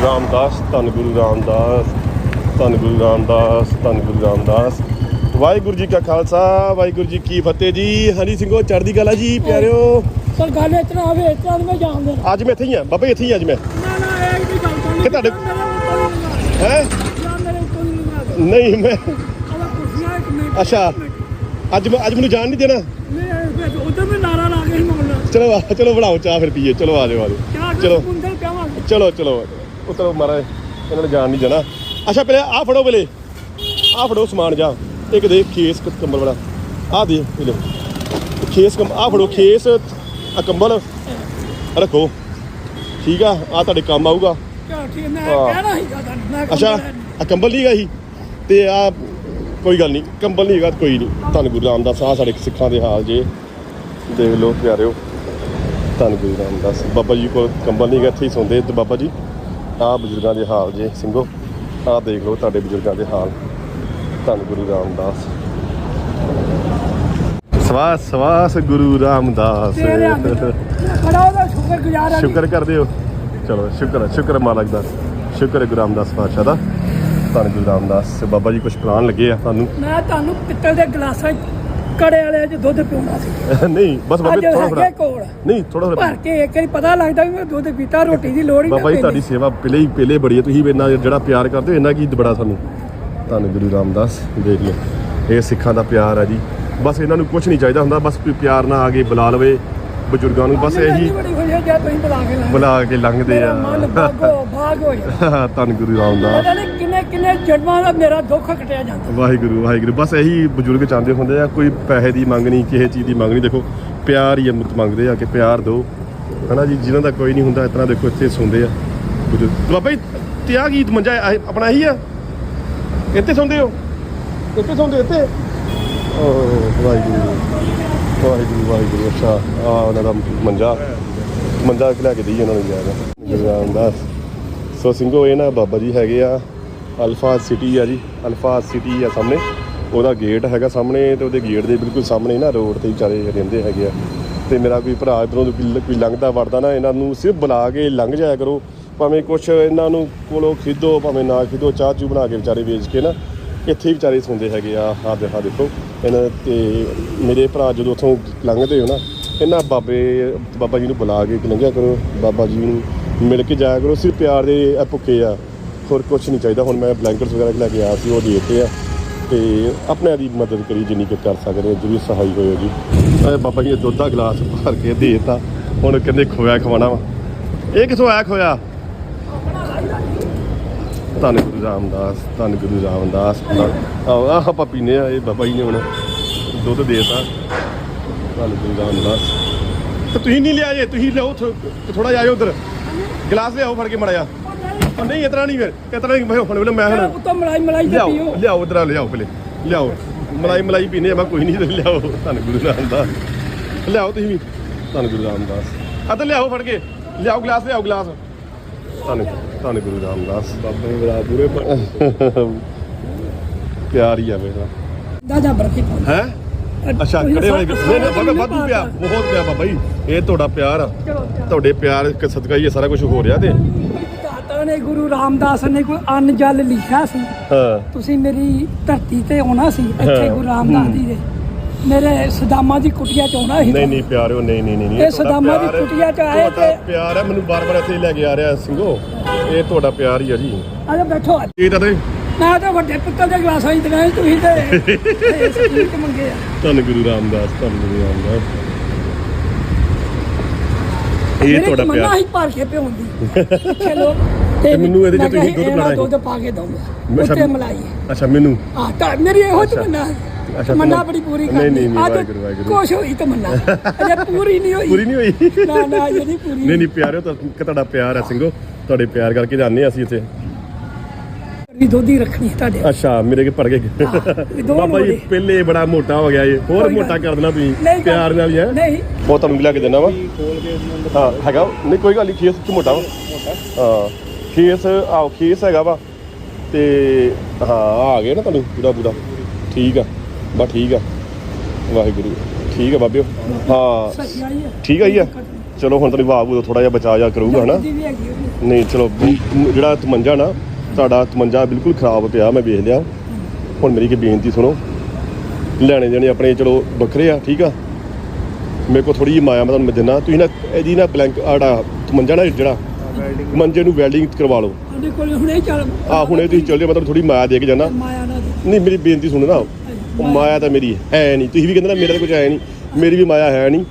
ਗੁਰੂ ਰਾਮਦਾਸ ਧੰਨ ਗੁਰੂ ਰਾਮਦਾਸ ਧੰਨ ਗੁਰੂ ਰਾਮਦਾਸ ਧੰਨ ਗੁਰੂ ਰਾਮਦਾਸ। ਵਾਹਿਗੁਰੂ ਜੀ ਕਾ ਖਾਲਸਾ ਵਾਹਿਗੁਰੂ ਜੀ ਕੀ ਫਤਿਹ ਜੀ। ਹਰੀ ਸਿੰਘੋ ਚੜ੍ਹਦੀ ਕਲਾ ਜੀ ਪਿਆਰਿਓ। ਪਰ ਗੱਲ ਇਤਨਾ ਹੋਵੇ ਇਤਨਾ ਨਹੀਂ ਮੈਂ ਜਾਣਦਾ ਅੱਜ ਮੈਂ ਇੱਥੇ ਹੀ ਆ ਬਾਬਾ ਇੱਥੇ ਹੀ ਆ ਅੱਜ ਮੈਂ। ਨਾ ਨਾ ਇਹ ਨਹੀਂ ਗੱਲ ਕਿ ਤੁਹਾਡੇ- ਹੈ ਨਹੀਂ ਮੈਂ ਅੱਛਾ। ਅੱਜ ਮੈਂ ਅੱਜ ਮੈਨੂੰ ਜਾਣ ਨਹੀਂ ਦੇਣਾ। ਮੈਂ ਉਧਰ ਮੈਂ ਨਾਰਾ ਲਾ ਕੇ ਹੀ ਮੋੜਨਾ। ਚਲੋ ਚਲੋ ਬਣਾਓ ਚਾਹ ਫਿਰ ਪੀਏ। ਚਲੋ ਆ ਜਾਓ ਆ ਜਾਓ। ਚਲੋ। ਪਿਆਵਾਂਗੇ? ਚਲੋ ਚਲੋ ਉਤਰੋ ਮਹਾਰਾਜ ਇਹਨਾਂ ਨੇ ਜਾਣ ਨਹੀਂ ਜਾਣਾ ਅੱਛਾ ਪਹਿਲੇ ਆ ਫੜੋ ਪਹਿਲੇ। ਆ ਫੜੋ ਸਮਾਨ ਜਾ। ਇੱਕ ਦੇ ਖੇਸ ਕੰਬਲ ਬੜਾ ਆ ਦੇ ਪਹਿਲੇ ਖੇਸ ਕੰਬ ਆ ਫੜੋ ਖੇਸ ਆ ਕੰਬਲ। ਰੱਖੋ। ਠੀਕ ਆ ਆ ਤੁਹਾਡੇ ਕੰਮ ਆਊਗਾ। ਠੀਕ ਮੈਂ। ਕਹਿਣਾ ਤੁਹਾਨੂੰ ਮੈਂ ਅੱਛਾ ਆ ਕੰਬਲ ਨਹੀਂ ਹੈਗਾ ਸੀ? ਤੇ ਆ ਕੋਈ ਗੱਲ ਨਹੀਂ ਕੰਬਲ ਨਹੀਂ ਹੈਗਾ ਕੋਈ ਨਹੀਂ ਧੰਨ ਗੁਰੂ ਰਾਮਦਾਸ ਆ ਸਾਡੇ ਸਿੱਖਾਂ ਦੇ ਹਾਲ ਜੇ। ਦੇਖ ਲਓ ਪਿਆਰਿਓ। ਧੰਨ ਗੁਰੂ ਰਾਮਦਾਸ। ਬਾਬਾ ਜੀ ਕੋਲ ਕੰਬਲ ਨਹੀਂ ਹੈਗਾ ਇੱਥੇ ਹੀ ਸੌਂਦੇ ਤੇ ਬਾਬਾ ਜੀ। ਆ ਬਜ਼ੁਰਗਾਂ ਦੇ ਹਾਲ ਜੇ ਸਿੰਘੋ। ਆ ਦੇਖ ਲਓ ਤੁਹਾਡੇ ਬਜ਼ੁਰਗਾਂ ਦੇ ਹਾਲ। ਧੰਨ ਗੁਰੂ ਰਾਮਦਾਸ। ਸਵਾਸ ਸਵਾਸ ਗੁਰੂ ਰਾਮਦਾਸ। ਬੜਾ ਉਹਦਾ ਸ਼ੁਕਰ ਗੁਜ਼ਾਰ ਆ ਸ਼ੁਕਰ ਕਰਦੇ ਹੋ। ਚਲੋ ਸ਼ੁਕਰ ਸ਼ੁਕਰ ਮਾਲਕ ਦਾ। ਸ਼ੁਕਰ ਗੁਰੂ ਰਾਮਦਾਸ ਪਾਤਸ਼ਾਹ ਦਾ। ਧੰਨ ਗੁਰੂ ਰਾਮਦਾਸ। ਬਾਬਾ ਜੀ ਕੁਝ ਪ੍ਰਾਣ ਲੱਗੇ ਆ ਤੁਹਾਨੂੰ। ਮੈਂ ਤੁਹਾਨੂੰ ਪਿੱਤਲ ਦੇ ਗਲਾਸਾਂ ਕੜੇ ਵਾਲੇ 'ਚ ਦੁੱਧ ਪਿਉਣਾ ਸੀ। ਨਹੀਂ ਬਸ ਬਾਬਾ ਅੱਜ ਥੋੜਾ ਹੈਗੇ ਥੋੜਾ ਕੋਲ। ਨਹੀਂ ਥੋੜਾ ਥੋੜਾ ਭਰ ਕੇ ਇੱਕ ਵਾਰੀ ਪਤਾ ਲੱਗਦਾ ਵੀ ਮੈਂ ਦੁੱਧ ਪੀਤਾ ਰੋਟੀ ਦੀ ਲੋੜ ਹੀ ਨਾ ਬਾਬਾ ਜੀ ਪੈਂਦੀ। ਤੁਹਾਡੀ ਸੇਵਾ ਪਹਿਲੇ ਹੀ ਪਹਿਲੇ ਬੜੀ ਹੈ ਤੁਸੀਂ ਇੰਨਾ ਜਿਹੜਾ ਪਿਆਰ ਕਰਦੇ ਹੋ ਇੰਨਾ ਕੀ ਬੜਾ ਸਾਨੂੰ। ਧੰਨ ਗੁਰੂ ਰਾਮਦਾਸ ਦੇਖ ਲਓ ਇਹ ਸਿੱਖਾਂ ਦਾ ਪਿਆਰ ਹੈ ਜੀ। ਬਸ ਇਹਨਾਂ ਨੂੰ ਕੁਝ ਨਹੀਂ ਚਾਹੀਦਾ ਹੁੰਦਾ ਬਸ ਕੋਈ ਪਿਆਰ ਨਾਲ ਆ ਕੇ ਬੁਲਾ ਲਵੇ। ਬਜ਼ੁਰਗਾਂ ਨੂੰ ਬਸ ਇਹੀ ਬੁਲਾ ਕੇ ਲੰਘਦੇ ਮਨ ਆ ਧੰਨ ਗੁਰੂ ਰਾਮਦਾਸ। ਪਤਾ ਨਹੀਂ ਕਿੰਨੇ ਕਿੰਨੇ ਜਨਮਾਂ ਦਾ ਮੇਰਾ ਦੁੱਖ ਕਟਿਆ ਜਾਂਦਾ। ਵਾਹਿਗੁਰੂ ਵਾਹਿਗੁਰੂ। ਬਸ ਇਹੀ ਬਜ਼ੁਰਗ ਚਾਹੁੰਦੇ ਹੁੰਦੇ ਆ ਕੋਈ ਪੈਸੇ ਦੀ ਮੰਗ ਨਹੀਂ ਕਿਸੇ ਚੀਜ਼ ਦੀ ਮੰਗ ਨਹੀਂ। ਦੇਖੋ ਪਿਆਰ ਹੀ ਅੰਮ੍ਰਿਤ ਮੰਗਦੇ ਆ ਕਿ ਪਿਆਰ ਦਿਓ। ਹਨਾ ਜੀ ਜਿਨ੍ਹਾਂ ਦਾ ਕੋਈ ਨਹੀਂ ਹੁੰਦਾ ਇਤਨਾ ਦੇਖੋ ਇੱਥੇ ਸੌਂਦੇ ਆ। ਬਜ਼ੁਰਗ। ਬਾਬਾ ਜੀ ਤੇ ਆ ਗੀਤ ਮੰਜਾ ਆਪਣਾ ਹੀ ਆ? ਇੱਥੇ ਸੌਂਦੇ ਹੋ? ਇੱਥੇ ਸੌਂਦੇ ਇੱਥੇ? ਓ ਵਾਹਿਗੁਰੂ। ਵਾਹਿਗੁਰੂ ਵਾਹਿਗੁਰੂ, ਅੱਛਾ। ਆ ਉਹਨਾਂ ਦਾ ਮੰਜਾ। ਮੰਜਾ ਲੈ ਕੇ ਦੇਈ ਉਹਨਾਂ ਨੂੰ ਯਾਰ। ਗੁਰੂ ਰਾਮਦਾਸ ਸੋ ਸਿੰਘੋ, ਇਹ ਨਾ ਬਾਬਾ ਜੀ ਹੈਗੇ ਆ ਅਲਫਾ ਸਿਟੀ ਆ ਜੀ। ਅਲਫਾ ਸਿਟੀ ਆ ਸਾਹਮਣੇ। ਉਹਦਾ ਗੇਟ ਹੈਗਾ ਸਾਹਮਣੇ ਤੇ ਉਹਦੇ ਗੇਟ ਦੇ ਬਿਲਕੁਲ ਸਾਹਮਣੇ ਨਾ ਰੋਡ ਤੇ ਵਿਚਾਰੇ ਰਹਿੰਦੇ ਹੈਗੇ ਆ। ਤੇ ਮੇਰਾ ਕੋਈ ਭਰਾ ਇਧਰੋਂ ਕੋਈ ਲੰਘਦਾ, ਵੜਦਾ ਨਾ, ਇਹਨਾਂ ਨੂੰ ਸਿਰਫ ਬੁਲਾ ਕੇ ਲੰਘ ਜਾਇਆ ਕਰੋ। ਭਾਵੇਂ ਕੁਛ ਇਹਨਾਂ ਨੂੰ ਕੋਲੋਂ ਖਰੀਦੋ, ਭਾਵੇਂ ਨਾ ਖਰੀਦੋ, ਚਾਹ ਚੂ ਬਣਾ ਕੇ ਵਿਚਾਰੇ ਵੇਚ ਕੇ ਨਾ ਇੱਥੇ ਵਿਚਾਰੇ ਸੌਂਦੇ ਹੈਗੇ ਆ, ਆਹ ਦੇਖਾ ਦੇਖੋ। ਇਹਨਾਂ ਤੇ ਮੇਰੇ ਭਰਾ ਜਦੋਂ ਉੱਥੋਂ ਲੰਘਦੇ ਹੋ ਨਾ, ਇਹਨਾਂ ਬਾਬੇ, ਬਾਬਾ ਜੀ ਨੂੰ ਬੁਲਾ ਕੇ ਲੰਘਿਆ ਕਰੋ, ਬਾਬਾ ਜੀ ਨੂੰ ਮਿਲ ਕੇ ਜਾਇਆ ਕਰੋ। ਸਿਰਫ ਪਿਆਰ ਦੇ ਇਹ ਭੁੱਖੇ ਆ, ਹੋਰ ਕੁਝ ਨਹੀਂ ਚਾਹੀਦਾ। ਹੁਣ ਮੈਂ ਬਲੈਂਕਟਸ ਵਗੈਰਾ ਲੈ ਕੇ ਆਇਆ ਸੀ, ਉਹ ਦੇ ਦਿੱਤੇ ਆ। ਤੇ ਆਪਣੇ ਦੀ ਮਦਦ ਕਰੀ ਜਿੰਨੀ ਕੁ ਕਰ ਸਕਦੇ ਹੋ ਜਰੂਰ ਸਹਾਈ ਹੋਇਓ ਜੀ ਇਹ ਬਾਬਾ ਜੀ ਨੇ ਦੁੱਧ ਦਾ ਗਲਾਸ ਭਰ ਕੇ ਦੇ ਦਿੱਤਾ। ਹੁਣ ਕਹਿੰਦੇ ਖੋਇਆ ਖਵਾਣਾ ਵਾ। ਇਹ ਕਿਥੋਂ ਆਇਆ ਖੋਇਆ? ਧੰਨ ਗੁਰੂ ਰਾਮਦਾਸ ਧੰਨ ਗੁਰੂ ਰਾਮਦਾਸ ਆਹ ਆਹ ਆਪਾਂ ਪੀਨੇ ਆ ਇਹ ਬਾਬਾ ਜੀ ਨੇ ਹੁਣ ਦੁੱਧ ਦੇਤਾ। ਧੰਨ ਗੁਰੂ ਰਾਮਦਾਸ। ਤੇ ਤੁਸੀਂ ਨਹੀਂ ਲਿਆ ਜੇ ਤੁਸੀਂ ਲਿਆਓ ਥੋੜਾ ਜਿਹਾ ਆਇਓ ਉਧਰ। ਗਲਾਸ ਲਿਆਓ ਫੜ ਕੇ ਮੜਿਆ ਉਹ ਨਹੀਂ ਇਤਨਾ ਨਹੀਂ ਫਿਰ ਇਤਨਾ ਨਹੀਂ। ਮੈਂ ਹੁਣ ਵੇਲੇ ਮੈਂ ਮੇਰਾ ਹੁਣ ਪੁੱਤ ਮਲਾਈ ਮਲਾਈ ਪੀਓ। ਲਿਆਓ ਇਧਰ ਲਿਆਓ ਪਹਿਲੇ। ਲਿਆਓ। ਮਲਾਈ ਮਲਾਈ ਪੀਨੇ ਆ ਮੈਂ ਕੋਈ ਨਹੀਂ ਲਿਆਓ। ਧੰਨ ਗੁਰੂ ਰਾਮਦਾਸ। ਲਿਆਓ ਤੁਸੀਂ ਵੀ। ਧੰਨ ਗੁਰੂ ਰਾਮਦਾਸ। ਆ ਤਾਂ ਲਿਆਓ ਫੜ ਕੇ। ਲਿਆਓ ਗਲਾਸ ਲਿਆਓ ਗਲਾਸ। ਧੰਨ ਧੰਨ ਗੁਰੂ ਰਾਮਦਾਸ। ਬਾਬੇ ਬੜਾ ਪੂਰੇ ਪਿਆਰ ਹੀ ਆ ਮੇਰਾ। ਦਾਦਾ ਬਰਕੀ ਹੈ? ਅੱਛਾ ਕੜੇ ਵਾਲੇ ਨਹੀਂ ਨਹੀਂ ਬਾਬਾ ਵਾਧੂ ਪਿਆ। ਬਹੁਤ ਪਿਆ ਬਾਬਾ ਜੀ। ਇਹ ਤੁਹਾਡਾ ਪਿਆਰ ਆ। ਤੁਹਾਡੇ ਪਿਆਰ ਕ ਸਦਕਾ ਹੀ ਇਹ ਸਾਰਾ ਕੁਝ ਹੋ ਰਿਹਾ ਤੇ। ਦਾਤਾ ਨੇ ਗੁਰੂ ਰਾਮਦਾਸ ਨੇ ਕੋਈ ਅੰਨ ਜਲ ਲਿਖਿਆ ਸੀ। ਹਾਂ। ਤੁਸੀਂ ਮੇਰੀ ਧਰਤੀ ਤੇ ਆਉਣਾ ਸੀ ਇੱਥੇ। ਗੁਰੂ ਰਾਮਦਾਸ ਜੀ ਦੇ। ਮੇਰੇ ਸਦਾਮਾ ਦੀ ਕੁਟੀਆ ਚ ਆਉਣਾ ਸੀ ਨਹੀਂ ਨਹੀਂ ਪਿਆਰਿਓ ਨਹੀਂ ਨਹੀਂ ਨਹੀਂ ਇਹ ਸਦਾਮਾ ਦੀ ਹੈ, ਕੁਟੀਆ 'ਚ ਆਏ ਤੇ- ਪਿਆਰ ਹੈ ਮੈਨੂੰ ਬਾਰ-ਬਾਰ ਇੱਥੇ ਲੈ ਕੇ ਆ ਰਿਹਾ ਸਿੰਘੋ। ਇਹ ਤੁਹਾਡਾ ਪਿਆਰ ਹੀ ਆ ਜੀ। ਆਜਾ ਬੈਠੋ। ਤਾਂ ਤੇ ਮੈਂ ਤਾਂ ਵੱਡੇ ਪਿੱਤਲ ਦੇ ਗਲਾਸਾਂ ਹੀ ਦਵਾਈ ਤੁਸੀਂ ਤੇ ਮੰਗੇ ਆ। ਧੰਨ ਗੁਰੂ ਰਾਮਦਾਸ ਧੰਨ ਗੁਰੂ ਰਾਮਦਾਸ। ਇਹ ਤੁਹਾਡਾ ਪਿਆਰ। ਹੀ ਭਰ ਕੇ ਪਿਉਂਦੀ ਚਲੋ ਤੇ ਮੈਨੂੰ ਇਹਦੇ 'ਚ ਮੈਂ ਤੁਸੀਂ ਦੁੱਧ ਪਿਲਾਉਣਾ ਦੁੱਧ ਪਾ ਕੇ ਦਊਂਗਾ। ਮੈਂ ਉੱਤੇ ਮਲਾਈ ਅੱਛਾ ਮੈਨੂੰ? ਆ ਤਾਂ ਮੇਰੀ ਇਹੋ ਤਮੰਨਾ ਤਮੰਨਾ ਬੜੀ ਪੂਰੀ ਨਹੀਂ, ਨਹੀਂ, ਨਹੀਂ, ਵਾਹਿਗੁਰੂ, ਵਾਹਿਗੁਰੂ। ਕੁਛ ਹੋਈ ਤਮੰਨਾ ਅਜੇ ਪੂਰੀ ਨਹੀਂ ਹੋਈ। ਪੂਰੀ ਨਹੀਂ ਹੋਈ? ਨਾ ਨਾ ਅਜੇ ਨਹੀਂ ਪੂਰੀ। ਨਹੀਂ ਨਹੀਂ ਪਿਆਰਿਓ ਤਾਂ ਤੁਹਾਡਾ ਪਿਆਰ ਹੈ ਸਿੰਘੋ। ਤੁਹਾਡੇ ਪਿਆਰ ਕਰਕੇ ਹਾਂ ਅਸੀਂ ਇੱਥੇ। ਵੀ ਦੋਧੀ ਰੱਖਣੀ ਹੈ ਤੁਹਾਡੇ। ਅੱਛਾ ਮੇਰੇ ਕੇ ਪੜ ਗਏ ਇਹ ਬਾਬਾ ਜੀ। ਪਹਿਲੇ ਬੜਾ ਮੋਟਾ ਹੋ ਗਿਆ ਇਹ। ਹੋਰ ਕੋਈ ਗੱਲ ਮੋਟਾ ਕਰ ਦੇਣਾ ਤੁਸੀਂ। ਨਹੀਂ ਪਿਆਰ ਨਾਲ ਹੀ ਹੈ। ਨਹੀਂ। ਉਹ ਤੁਹਾਨੂੰ ਵੀ ਲਿਆ ਕੇ ਦੇਣਾ ਵਾ। ਹਾਂ ਹੈਗਾ। ਵਾ। ਨਹੀਂ ਕੋਈ ਗੱਲ ਨਹੀਂ ਖੇਸ ਚ ਮੋਟਾ ਵਾ। ਹਾਂ ਖੇਸ ਆਓ ਖੇਸ ਹੈਗਾ ਵਾ। ਤੇ ਹਾਂ ਆ ਗਏ ਨਾ ਤੁਹਾਨੂੰ। ਪੂਰਾ ਪੂਰਾ। ਠੀਕ ਆ। ਬਸ ਠੀਕ ਆ। ਵਾਹਿਗੁਰੂ। ਠੀਕ ਆ ਬਾਬਿਓ? ਹਾਂ। ਹੈ ਠੀਕ ਆ ਜੀ ਆ। ਚਲੋ ਹੁਣ ਤੁਹਾਨੂੰ ਵਾਹ ਬੂ ਥੋੜਾ ਜਿਹਾ ਬਚਾ ਜਾ ਕਰੂਗਾ ਹਨਾ। ਨਹੀਂ ਚਲੋ ਜਿਹੜਾ ਤਮੰਜਾ ਨਾ ਤੁਹਾਡਾ ਤਮੰਜਾ ਬਿਲਕੁਲ ਖਰਾਬ ਪਿਆ ਮੈਂ ਵੇਖ ਲਿਆ। ਹੁਣ ਮੇਰੀ ਕੀ ਬੇਨਤੀ ਸੁਣੋ। ਲੈਣੇ ਦੇਣੇ ਆਪਣੇ ਚਲੋ ਵੱਖਰੇ ਆ ਠੀਕ ਆ? ਮੇਰੇ ਕੋਲ ਥੋੜੀ ਜਿਹੀ ਮਾਇਆ ਮੈਂ ਤੁਹਾਨੂੰ ਦਿੰਦਾ। ਤੁਸੀਂ ਨਾ ਇਹਦੀ ਨਾ ਬਲੈਂਕ ਆੜਾ ਤਮੰਜਾ ਨਾ ਜਿਹੜਾ ਮੰਜੇ ਨੂੰ ਵੈਲਡਿੰਗ ਕਰਵਾ ਲਓ। ਉਹਦੇ ਕੋਲ ਹੁਣੇ ਚੱਲ ਆ ਹੁਣੇ ਤੁਸੀਂ ਚੱਲ ਜਾਓ ਮੈਂ ਤੁਹਾਨੂੰ ਥੋੜੀ ਮਾਇਆ ਦੇ ਕੇ ਜਾਣਾ। ਨਹੀਂ ਮੇਰੀ ਬੇਨਤੀ ਸੁਣੋ ਨਾ। ਉਹ ਮਾਇਆ ਤਾਂ ਮੇਰੀ ਹੈ ਨਹੀਂ। ਤੁਸੀਂ ਵੀ ਕਹਿੰਦੇ ਨਾ ਮੇਰਾ ਤਾਂ ਕੁਝ ਹੈ ਨਹੀਂ। ਮੇਰੀ ਵੀ ਮਾਇਆ ਹੈ ਨਹੀਂ।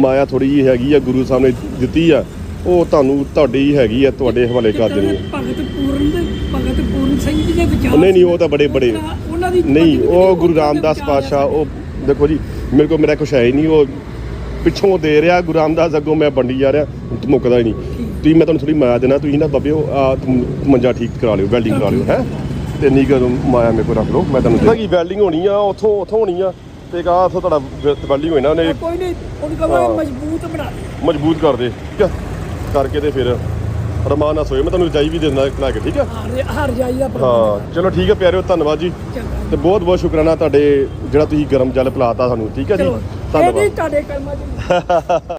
ਮਾਇਆ ਥੋੜੀ ਜਿਹੀ ਹੈਗੀ ਆ ਗੁਰੂ ਸਾਹਿਬ ਨੇ ਦਿੱਤੀ ਆ। ਉਹ ਤੁਹਾਨੂੰ ਤੁਹਾਡੀ ਹੀ ਹੈਗੀ ਆ ਤੁਹਾਡੇ ਹਵਾਲੇ ਕਰ ਦੇਣੀ ਆ। ਭਗਤ ਪੂਰਨ ਦੇ ਭਗਤ ਪੂਰਨ ਸਿੰਘ ਜੀ ਦੇ ਵਿਚਾਰ ਨਹੀਂ ਨਹੀਂ ਉਹ ਤਾਂ ਬੜੇ ਬੜੇ ਉਹਨਾਂ ਦੀ ਨਹੀਂ ਉਹ ਗੁਰੂ ਰਾਮਦਾਸ ਪਾਤਸ਼ਾਹ ਉਹ ਦੇਖੋ ਜੀ ਮੇਰੇ ਕੋਲ ਮੇਰਾ ਕੁਛ ਹੈ ਹੀ ਨਹੀਂ। ਉਹ ਪਿੱਛੋਂ ਦੇ ਰਿਹਾ ਗੁਰੂ ਰਾਮਦਾਸ ਅੱਗੋਂ ਮੈਂ ਵੰਡੀ ਜਾ ਰਿਹਾ ਮੁੱਕਦਾ ਹੀ ਨਹੀਂ। ਤੁਸੀਂ ਮੈਂ ਤੁਹਾਨੂੰ ਥੋੜੀ ਮਾਇਆ ਦੇਣਾ ਤੁਸੀਂ ਨਾ ਬਾਬੇ ਉਹ ਆ ਮੰਜਾ ਠੀਕ ਕਰਾ ਲਿਓ ਵੈਲਡਿੰਗ ਕਰਾ ਲਿਓ ਹੈ? ਤੇ ਕੁ ਮਾਇਆ ਮੇਰੇ ਕੋਲ ਰੱਖ ਲਓ ਮੈਂ ਤੁਹਾਨੂੰ ਕੀ ਵੈਲਡਿੰਗ ਹੋਣੀ ਆ ਉੱਥੋਂ ਉੱਥੋਂ ਹੋਣੀ ਆ ਤੇ ਕਾ ਉੱਥੋਂ ਤੁਹਾਡਾ ਵੈਲਡਿੰਗ ਹੋਈ ਨਾ ਉਹਨੇ ਕੋਈ ਨਹੀਂ ਉਹਨੂੰ ਹਾਂ। ਕਹਾਂ ਮਜ਼ਬੂਤ ਬਣਾ ਦੇ। ਮਜ਼ਬੂਤ ਕਰ ਦੇ ਠੀਕ ਆ? ਕਰਕੇ ਤੇ ਫਿਰ ਰਮਾਨ ਨਾਲ ਸੋਏ ਮੈਂ ਤੁਹਾਨੂੰ ਰਜਾਈ ਵੀ ਦੇ ਦਿੰਦਾ ਲੈ ਕੇ ਠੀਕ ਆ? ਹਾਰ ਹਾਰ ਜਾਈਦਾ ਹਾਂ ਚਲੋ ਠੀਕ ਹੈ ਪਿਆਰਿਓ ਧੰਨਵਾਦ ਜੀ। ਤੇ ਬਹੁਤ ਬਹੁਤ ਸ਼ੁਕਰਾਨਾ ਤੁਹਾਡੇ ਜਿਹੜਾ ਤੁਸੀਂ ਗਰਮ ਜਲ ਪਿਲਾਤਾ ਸਾਨੂੰ ਠੀਕ ਹੈ ਜੀ? ਧੰਨਵਾਦ। ਨਹੀਂ ਤੁਹਾਡੇ ਕਰਮਾਂ ਚ